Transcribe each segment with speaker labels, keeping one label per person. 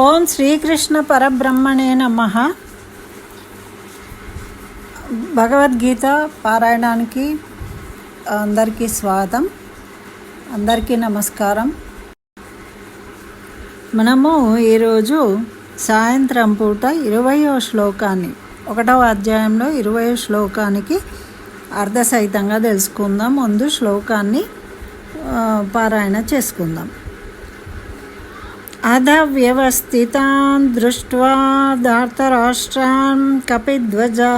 Speaker 1: ఓం శ్రీకృష్ణ పరబ్రహ్మణే నమ. భగవద్గీత పారాయణానికి అందరికీ స్వాగతం. అందరికీ నమస్కారం. మనము ఈరోజు సాయంత్రం పూట ఇరవయో శ్లోకాన్ని ఒకటవ అధ్యాయంలో ఇరవయో శ్లోకానికి అర్ధసహితంగా తెలుసుకుందాం. ముందు శ్లోకాన్ని పారాయణ చేసుకుందాం. अधव्यवस्थितान् दृष्ट्वा धार्तराष्ट्रान् कपिध्वजा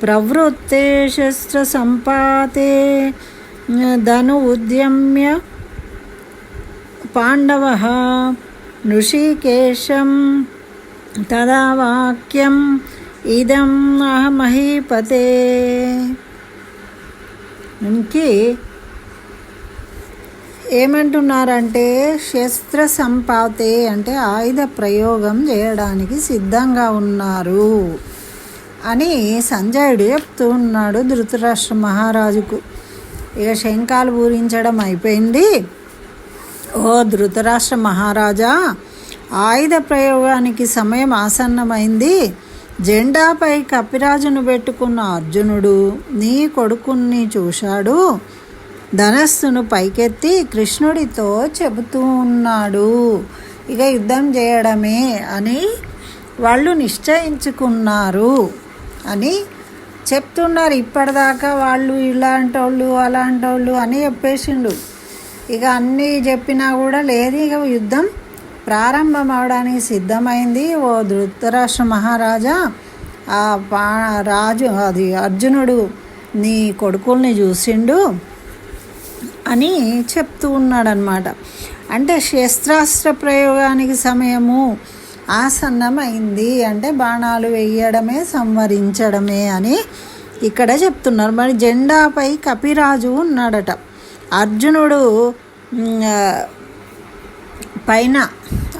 Speaker 1: प्रवृत्ते शस्त्रसम्पाते धनु उद्यम्य पाण्डवः ऋषिकेशं तदा वाक्यम् इदम् अहमहीपते ఇంకే ఏమంటున్నారంటే శస్త్ర సంపాతే అంటే ఆయుధ ప్రయోగం చేయడానికి సిద్ధంగా ఉన్నారు అని సంజయుడు చెప్తూ ఉన్నాడు ధృతరాష్ట్ర మహారాజుకు. ఇక శంఖాలు పూరించడం అయిపోయింది. ఓ ధృతరాష్ట్ర మహారాజా ఆయుధ ప్రయోగానికి సమయం ఆసన్నమైంది. జెండాపై కపిరాజును పెట్టుకున్న అర్జునుడు నీ కొడుకుని చూశాడు. ధనస్సును పైకెత్తి కృష్ణుడితో చెబుతూ ఉన్నాడు. ఇక యుద్ధం చేయడమే అని వాళ్ళు నిశ్చయించుకున్నారు అని చెప్తున్నారు. ఇప్పటిదాకా వాళ్ళు ఇలాంటి వాళ్ళు అలాంటి వాళ్ళు అని చెప్పేసిండు. ఇక అన్నీ చెప్పినా కూడా లేదు. ఇక యుద్ధం ప్రారంభం అవడానికి సిద్ధమైంది ఓ ధృతరాష్ట్ర మహారాజా. ఆ పా రాజు అది అర్జునుడు నీ కొడుకుల్ని చూసిండు. అని చెప్తూ ఉన్నాడనమాట అంటే శస్త్రాస్త్ర ప్రయోగానికి సమయము ఆసన్నమైంది అంటే బాణాలు వేయడమే సంవరించడమే అని ఇక్కడ చెప్తున్నారు. మరి జెండాపై కపిరాజు ఉన్నాడట. అర్జునుడు పైన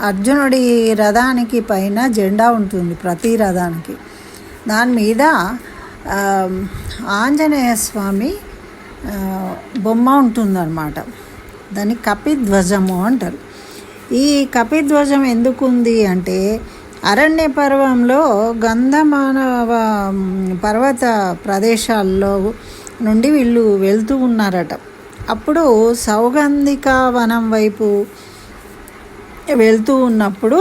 Speaker 1: అర్జునుడి రథానికి పైన జెండా ఉంటుంది ప్రతి రథానికి. దాని మీద ఆంజనేయ స్వామి బొమ్మ ఉంటుందన్నమాట. దాన్ని కపిధ్వజము అంటారు. ఈ కపిధ్వజం ఎందుకు ఉంది అంటే అరణ్య పర్వంలో గంధమానవ పర్వత ప్రదేశాల్లో నుండి వీళ్ళు వెళ్తూ ఉన్నారట. అప్పుడు సౌగంధిక వనం వైపు వెళ్తూ ఉన్నప్పుడు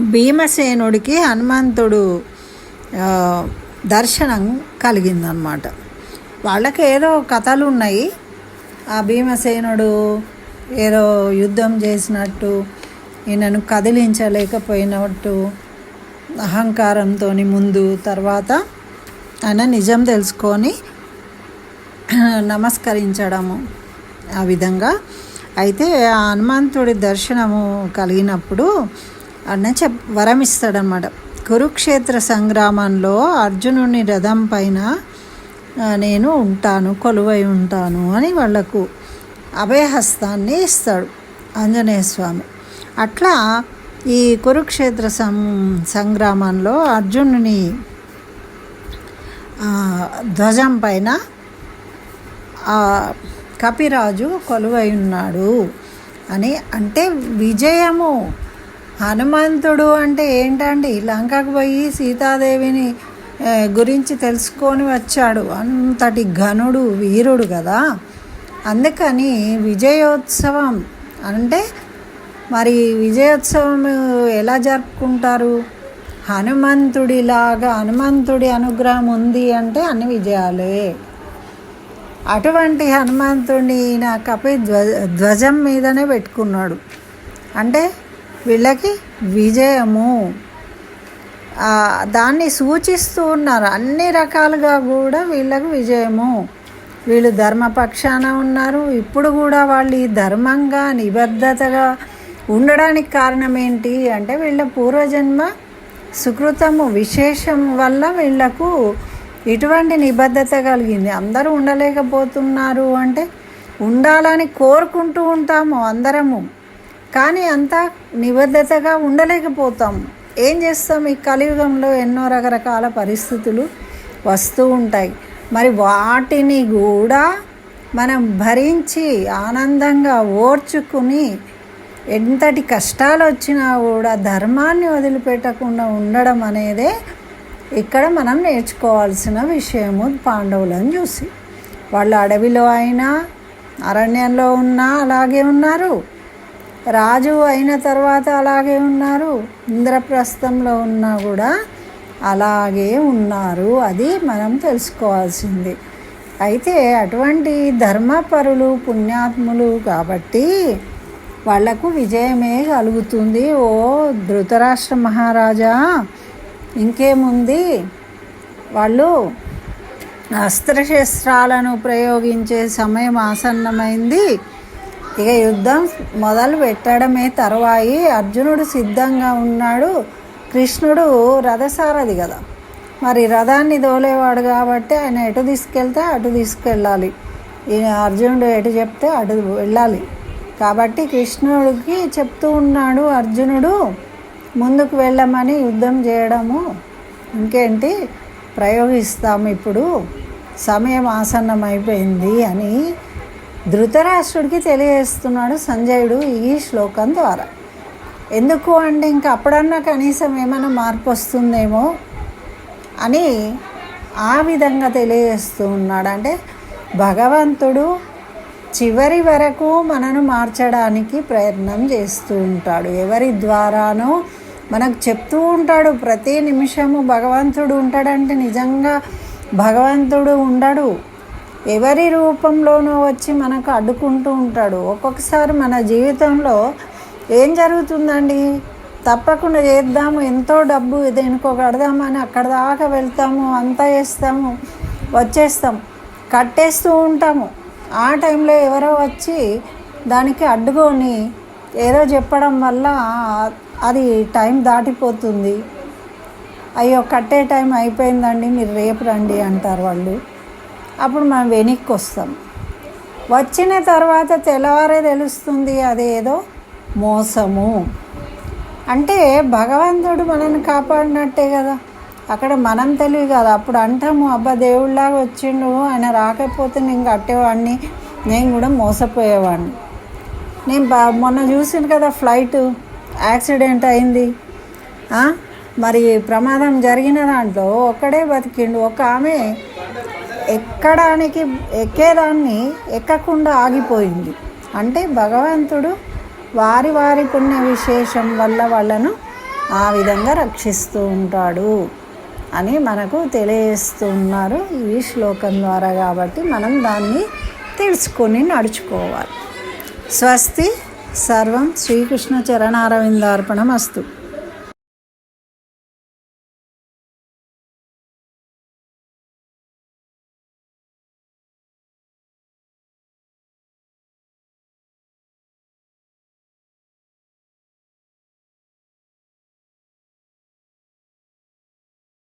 Speaker 1: భీమసేనుడికి హనుమంతుడు దర్శనం కలిగిందనమాట వాళ్ళకి ఏదో కథలు ఉన్నాయి ఆ భీమసేనుడు ఏదో యుద్ధం చేసినట్టు ఈయనను కదిలించలేకపోయినట్టు అహంకారంతో ముందు తర్వాత ఆయన నిజం తెలుసుకొని నమస్కరించడము ఆ విధంగా. అయితే ఆ హనుమంతుడి దర్శనము కలిగినప్పుడు అన్న చెప్ వరం ఇస్తాడనమాట కురుక్షేత్ర సంగ్రామంలో అర్జునుని రథం పైన నేను ఉంటాను కొలువై ఉంటాను అని వాళ్ళకు అభయహస్తాన్ని ఇస్తాడు ఆంజనేయ స్వామి. అట్లా ఈ కురుక్షేత్ర సం సంగ్రామంలో అర్జునుని ధ్వజం పైన కపిరాజు కొలువై ఉన్నాడు అని. అంటే విజయము హనుమంతుడు అంటే ఏంటండి? లంకకు పోయి సీతాదేవిని గురించి తెలుసుకొని వచ్చాడు. అంతటి ఘనుడు వీరుడు కదా. అందుకని విజయోత్సవం అంటే మరి విజయోత్సవం ఎలా జరుపుకుంటారు? హనుమంతుడిలాగా హనుమంతుడి అనుగ్రహం ఉంది అంటే అన్ని విజయాలే. అటువంటి హనుమంతుడిని నా కపి ధ్వజ ధ్వజం మీదనే పెట్టుకున్నాడు. అంటే వీళ్ళకి విజయము. దాన్ని సూచిస్తూ ఉన్నారు. అన్ని రకాలుగా కూడా వీళ్ళకు విజయము. వీళ్ళు ధర్మపక్షాన ఉన్నారు. ఇప్పుడు కూడా వాళ్ళు ఈ ధర్మంగా నిబద్ధతగా ఉండడానికి కారణం ఏంటి అంటే వీళ్ళ పూర్వజన్మ సుకృతము విశేషం వల్ల వీళ్ళకు ఇటువంటి నిబద్ధత కలిగింది. అందరూ ఉండలేకపోతున్నారు అంటే ఉండాలని కోరుకుంటూ ఉంటాము అందరము. కానీ అంత నిబద్ధతగా ఉండలేకపోతాము. ఏం చేస్తాం? ఈ కలియుగంలో ఎన్నో రకరకాల పరిస్థితులు వస్తూ ఉంటాయి. మరి వాటిని కూడా మనం భరించి ఆనందంగా ఓర్చుకుని ఎంతటి కష్టాలు వచ్చినా కూడా ధర్మాన్ని వదిలిపెట్టకుండా ఉండడం అనేదే ఇక్కడ మనం నేర్చుకోవాల్సిన విషయము పాండవులను చూసి. వాళ్ళు అడవిలో అయినా అరణ్యంలో ఉన్నా అలాగే ఉన్నారు. రాజు అయిన తర్వాత అలాగే ఉన్నారు. ఇంద్రప్రస్థంలో ఉన్నా కూడా అలాగే ఉన్నారు. అది మనం తెలుసుకోవాల్సింది. అయితే అటువంటి ధర్మపరులు పుణ్యాత్ములు కాబట్టి వాళ్ళకు విజయమే కలుగుతుంది. ఓ ధృతరాష్ట్ర మహారాజా ఇంకేముంది? వాళ్ళు అస్త్రశస్త్రాలను ప్రయోగించే సమయం ఆసన్నమైంది. ఇక యుద్ధం మొదలు పెట్టడమే తరువాయి అర్జునుడు సిద్ధంగా ఉన్నాడు. కృష్ణుడు రథసారథి కదా. మరి రథాన్ని దోలేవాడు కాబట్టి ఆయన ఎటు తీసుకెళ్తే అటు తీసుకెళ్ళాలి. ఈయన అర్జునుడు ఎటు చెప్తే అటు వెళ్ళాలి. కాబట్టి కృష్ణుడికి చెప్తూ ఉన్నాడు అర్జునుడు ముందుకు వెళ్ళమని యుద్ధం చేయడము ఇంకేంటి? ప్రయోగిస్తాము ఇప్పుడు. సమయం ఆసన్నమైపోయింది అని ధృతరాష్ట్రుడికి తెలియజేస్తున్నాడు సంజయుడు ఈ శ్లోకం ద్వారా. ఎందుకు అంటే ఇంకా అప్పుడన్నా కనీసం ఏమైనా మార్పు వస్తుందేమో అని ఆ విధంగా తెలియజేస్తూ ఉన్నాడు. అంటే భగవంతుడు చివరి వరకు మనను మార్చడానికి ప్రయత్నం చేస్తూ ఉంటాడు. ఎవరి ద్వారానో మనకు చెప్తూ ఉంటాడు ప్రతి నిమిషము భగవంతుడు ఉంటాడంటే నిజంగా భగవంతుడు ఉండడు. ఎవరి రూపంలోనూ వచ్చి మనకు అడ్డుకుంటూ ఉంటాడు. ఒక్కొక్కసారి మన జీవితంలో ఏం జరుగుతుందండి? తప్పకుండా చేద్దాము ఎంతో డబ్బు దేనికో కడదామని అక్కడ దాకా వెళ్తాము అంతా వేస్తాము వచ్చేస్తాం కట్టేస్తూ ఉంటాము. ఆ టైంలో ఎవరో వచ్చి దానికి అడ్డుకొని ఏదో చెప్పడం వల్ల అది టైం దాటిపోతుంది. అయ్యో కట్టే టైం అయిపోయిందండి మీరు రేపు రండి అంటారు వాళ్ళు. అప్పుడు మనం వెనక్కి వస్తాం వచ్చిన తర్వాత తెల్లవారే తెలుస్తుంది అదేదో మోసము. అంటే భగవంతుడు మనల్ని కాపాడినట్టే కదా. అక్కడ మనం తెలివి కదా. అప్పుడు అంటాము అబ్బా దేవుళ్ళలాగా వచ్చిండు. ఆయన రాకపోతే నేను కట్టేవాడిని. నేను కూడా మోసపోయేవాడిని. నేను బా మొన్న చూసాను కదా ఫ్లైట్. యాక్సిడెంట్ అయింది. మరి ప్రమాదం జరిగిన దాంట్లో ఒక్కడే బతికిండు. ఒక ఆమె ఎక్కడానికి ఎక్కేదాన్ని ఎక్కకుండా ఆగిపోయింది. అంటే భగవంతుడు వారి వారి పుణ్య విశేషం వల్ల వాళ్ళను ఆ విధంగా రక్షిస్తూ ఉంటాడు అని మనకు తెలియజేస్తూ ఉన్నారు ఈ శ్లోకం ద్వారా కాబట్టి మనం దాన్ని తెలుసుకొని నడుచుకోవాలి. స్వస్తి సర్వం శ్రీకృష్ణ చరణారవిందార్పణం అస్తు